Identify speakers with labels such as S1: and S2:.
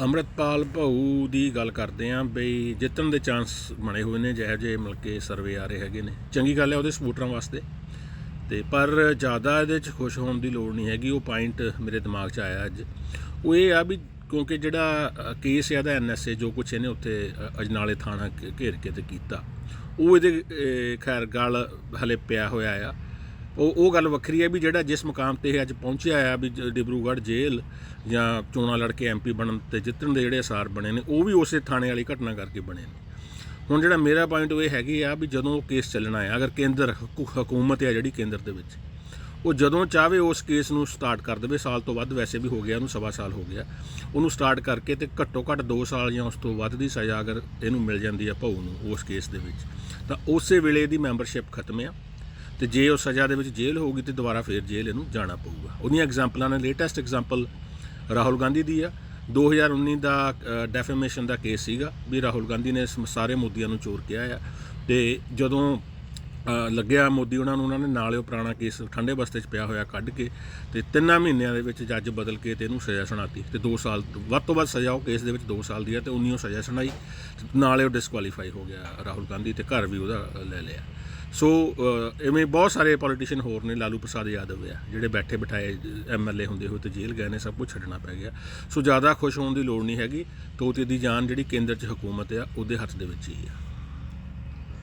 S1: ਅੰਮ੍ਰਿਤਪਾਲ ਭਾਊ ਦੀ ਗੱਲ ਕਰਦੇ ਆਂ ਬਈ ਜਿੱਤਣ ਦੇ ਚਾਂਸ ਬਣੇ ਹੋਏ ਨੇ, ਜਿਹੋ ਜਿਹੇ ਮਿਲ ਕੇ ਸਰਵੇ ਆ ਰਹੇ ਹੈਗੇ ਨੇ। ਚੰਗੀ ਗੱਲ ਹੈ ਉਹਦੇ ਸਪੋਰਟਰਾਂ ਵਾਸਤੇ। ਤੇ ਪਰ ਜ਼ਿਆਦਾ ਇਹਦੇ 'ਚ ਖੁਸ਼ ਹੋਣ ਦੀ ਲੋੜ ਨਹੀਂ ਹੈਗੀ, ਉਹ ਪੁਆਇੰਟ ਮੇਰੇ ਦਿਮਾਗ 'ਚ ਆਇਆ ਅੱਜ। ਉਹ ਇਹ ਆ ਵੀ ਕਿਉਂਕਿ ਜਿਹੜਾ ਕੇਸ ਹੈ ਦਾ ਐਨਐਸਏ ਜੋ ਕੁਛ ਇਹਨੇ ਉੱਥੇ ਅਜਨਾਲੇ ਥਾਣਾ ਘੇ- ਘੇਰ ਕੇ ਤੇ ਕੀਤਾ। ਉਹ ਇਹਦੇ ਖੈਰ ਗੱਲ ਹਲੇ ਪਿਆ ਹੋਇਆ ਆ। ਉਹ ਉਹ ਗੱਲ ਵੱਖਰੀ ਹੈ ਵੀ ਜਿਹੜਾ ਜਿਸ ਮੁਕਾਮ ਤੇ ਇਹ ਅੱਜ ਪਹੁੰਚਿਆ ਆ ਵੀ ਜ- ਡਿਬਰੂਗੜ੍ਹ ਜੇਲ੍ਹ ਜਾਂ ਚੋਣਾਂ ਲੜ ਕੇ ਐਮਪੀ ਬਣਨ ਤੇ ਜਿੱਤਣ ਦੇ ਜਿਹੜੇ ਅਸਾਰ ਬਣੇ ਨੇ, ਉਹ ਵੀ ਉਸੇ ਥਾਣੇ ਵਾਲੀ ਘਟਨਾ ਕਰਕੇ ਬਣੇ ਨੇ। ਹੁਣ ਜਿਹੜਾ ਮੇਰਾ ਪੁਆਇੰਟ ਉਹ ਇਹ ਹੈਗੀ ਆ ਵੀ ਜਦੋਂ ਉਹ ਕੇਸ ਚੱਲਣਾ ਹੈ ਅਗਰ ਕੇਂਦਰ ਹਕੂ- ਹਕੂਮਤ ਹੈ ਜਿਹੜੀ ਕੇਂਦਰ ਦੇ ਵਿੱਚ, ਉਹ ਜਦੋਂ ਚਾਹਵੇ ਉਸ ਕੇਸ ਨੂੰ ਸਟਾਰਟ ਕਰ ਦੇਵੇ, ਸਾਲ ਤੋਂ ਵੱਧ ਵੈਸੇ ਵੀ ਹੋ ਗਿਆ, ਉਹਨੂੰ ਸਵਾ ਸਾਲ ਹੋ ਗਿਆ, ਉਹਨੂੰ ਸਟਾਰਟ ਕਰਕੇ ਤੇ ਘੱਟੋ ਘੱਟ 2 ਸਾਲ ਜਾਂ ਉਸ ਤੋਂ ਵੱਧ ਦੀ ਸਜ਼ਾ ਅਗਰ ਇਹਨੂੰ ਮਿਲ ਜਾਂਦੀ ਆ ਭਾਊ ਨੂੰ ਉਸ ਕੇਸ ਦੇ ਵਿੱਚ, ਤਾਂ ਉਸੇ ਵੇਲੇ ਇਹਦੀ ਮੈਂਬਰਸ਼ਿਪ ਖਤਮ ਆ। ਤੇ ਜੇ ਉਹ ਸਜ਼ਾ ਦੇ ਵਿੱਚ ਜੇਲ੍ਹ ਹੋਊਗੀ ਤੇ ਦੁਬਾਰਾ ਫੇਰ ਜੇਲ੍ਹ ਇਹਨੂੰ ਜਾਣਾ ਪਊਗਾ। ਉਹਦੀਆਂ ਐਗਜ਼ਾਮਪਲਾਂ ਨੇ, ਲੇਟੈਸਟ ਐਗਜ਼ਾਮਪਲ ਰਾਹੁਲ ਗਾਂਧੀ ਦੀ ਆ। 2019 ਦਾ ਡੈਫੇਮੇਸ਼ਨ ਦਾ ਕੇਸ ਸੀਗਾ ਵੀ ਰਾਹੁਲ ਗਾਂਧੀ ਨੇ ਸ- ਸਾਰੇ ਮੋਦੀਆਂ ਨੂੰ ਚੋਰ ਕਿਹਾ ਆ। ਤੇ ਜਦੋਂ ਲੱਗਿਆ ਮੋਦੀ ਉਹਨਾਂ ਨੂੰ, ਉਹਨਾਂ ਨੇ ਨਾਲੇ ਉਹ ਪੁਰਾਣਾ ਕੇਸ ਠੰਡੇ ਬਸਤੇ 'ਚ ਪਿਆ ਹੋਇਆ ਕੱਢ ਕੇ ਤੇ ਤਿੰਨਾਂ ਮਹੀਨਿਆਂ ਦੇ ਵਿੱਚ ਜੱਜ ਬਦਲ ਕੇ ਤੇ ਇਹਨੂੰ ਸਜ਼ਾ ਸੁਣਾਤੀ ਤੇ 2 ਸਾਲ, ਵੱਧ ਤੋਂ ਵੱਧ ਸਜ਼ਾ ਉਹ ਕੇਸ ਦੇ ਵਿੱਚ 2 ਸਾਲ ਦੀ ਹੈ ਤੇ 19 ਉਹ ਸਜ਼ਾ ਸੁਣਾਈ। ਤੇ ਨਾਲੇ ਉਹ ਡਿਸਕੁਆਲੀਫਾਈ ਹੋ ਗਿਆ ਰਾਹੁਲ ਗਾਂਧੀ ਤੇ ਘਰ ਵੀ ਉਹਦਾ ਲੈ ਲਿਆ। ਸੋ ਅ, ਐਵੇਂ ਬਹੁਤ ਸਾਰੇ ਪੋਲੀਟੀਸ਼ੀਅਨ ਹੋਰ ਨੇ ਲਾਲੂ ਪ੍ਰਸਾਦ ਯਾਦਵ ਆ ਜਿਹੜੇ ਬੈਠੇ ਬਿਠਾਏ ਐਮਐਲਏ ਹੁੰਦੇ ਹੋਏ ਤੇ ਜੇਲ੍ਹ ਗਏ ਨੇ ਸਭ ਕੁਝ ਛੱਡਣਾ ਪੈ ਗਿਆ। ਸੋ ਜ਼ਿਆਦਾ ਖੁਸ਼ ਹੋਣ ਦੀ ਲੋੜ ਨਹੀਂ ਹੈਗੀ ਤੋਤੇ ਦੀ ਜਾਨ ਜਿਹੜੀ ਕੇਂਦਰ 'ਚ ਹਕੂਮਤ ਆ ਉਹਦੇ ਹੱਥ ਦੇ ਵਿੱਚ ਹੀ ਆ।